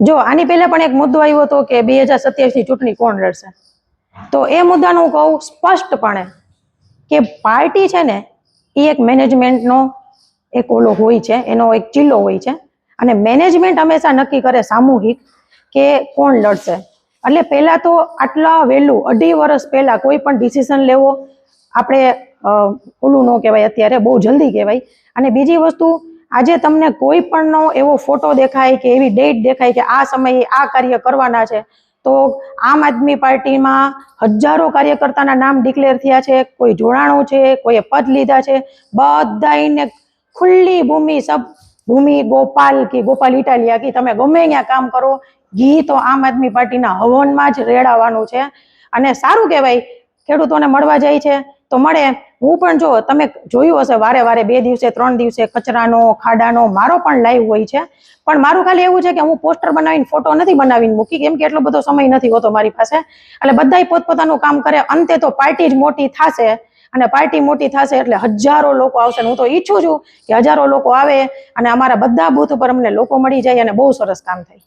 જો, આની પહેલા પણ એક મુદ્દો આવ્યો હતો કે બે હજાર સત્યાવીસની ચૂંટણી કોણ લડશે? તો એ મુદ્દાનું હું કહું સ્પષ્ટપણે કે પાર્ટી છે ને, એ એક મેનેજમેન્ટનો એક ઓલો હોય છે, એનો એક ચિલ્લો હોય છે. અને મેનેજમેન્ટ હંમેશા નક્કી કરે સામૂહિક કે કોણ લડશે. એટલે પહેલાં તો આટલા વહેલું, અઢી વર્ષ પહેલાં કોઈ પણ ડિસિઝન લેવો, આપણે ઓલું ન કહેવાય, અત્યારે બહુ જલ્દી કહેવાય. અને બીજી વસ્તુ આજે તમને કોઈ પણનો એવો ફોટો દેખાય કે એવી ડેટ દેખાય કે આ સમયે આ કાર્ય કરવાના છે, તો આમ આદમી પાર્ટીમાં હજારો કાર્યકર્તાના નામ ડિક્લેર થયા છે, કોઈ જોડાણું છે, કોઈએ પદ લીધા છે બધાને ખુલ્લી ભૂમિ સબ, ભૂમિ ગોપાલ કે ગોપાલ ઇટાલિયા કે તમે ગમે ત્યાં કામ કરો, ઘી તો આમ આદમી પાર્ટીના હવનમાં જ રેડાવાનું છે. અને સારું કહેવાય, ખેડૂતોને મળવા જાય છે. તો મળે હું પણ જો તમે જોયું હશે વારે વારે બે દિવસે, ત્રણ દિવસે કચરાનો, ખાડાનો, મારો પણ લાઈવ હોય છે. પણ મારું ખાલી એવું છે કે હું પોસ્ટર બનાવીને ફોટો નથી બનાવીને મૂકી, કેમ કે એટલો બધો સમય નથી હોતો મારી પાસે. એટલે બધા પોતપોતાનું કામ કરે, અંતે તો પાર્ટી જ મોટી થશે. અને પાર્ટી મોટી થશે એટલે હજારો લોકો આવશે. હું તો ઈચ્છું છું કે હજારો લોકો આવે અને અમારા બધા બૂથ ઉપર અમને લોકો મળી જાય અને બહુ સરસ કામ થાય.